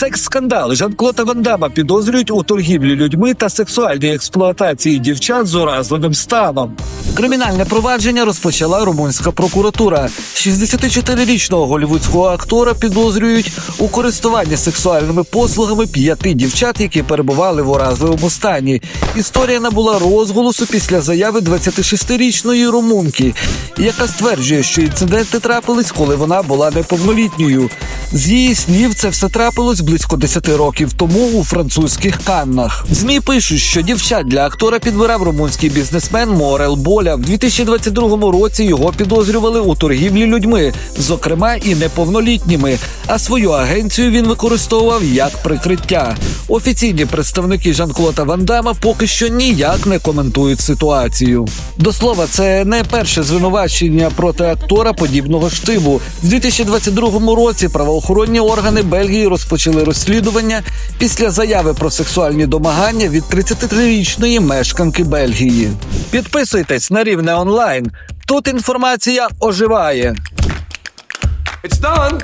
Секс-скандал Жан-Клода Ван Дамма підозрюють у торгівлі людьми та сексуальній експлуатації дівчат з уразливим станом. Кримінальне провадження розпочала румунська прокуратура. 64-річного голівудського актора підозрюють у користуванні сексуальними послугами п'яти дівчат, які перебували в уразливому стані. Історія набула розголосу після заяви 26-річної румунки, яка стверджує, що інциденти трапились, коли вона була неповнолітньою. З її слів, це все трапилось близько 10 років тому у французьких Каннах. Змі пишуть, що дівчат для актора підбирав румунський бізнесмен Морел Боля. В 2022 році його підозрювали у торгівлі людьми, зокрема і неповнолітніми. А свою агенцію він використовував як прикриття. Офіційні представники Жан-Клода Ван Дамма поки що ніяк не коментують ситуацію. До слова, це не перше звинувачення проти актора подібного штибу. В 2022 році правоохоронні органи Бельгії розпочали розслідування після заяви про сексуальні домагання від 33-річної мешканки Бельгії. Підписуйтесь на рівне онлайн. Тут інформація оживає. It's done.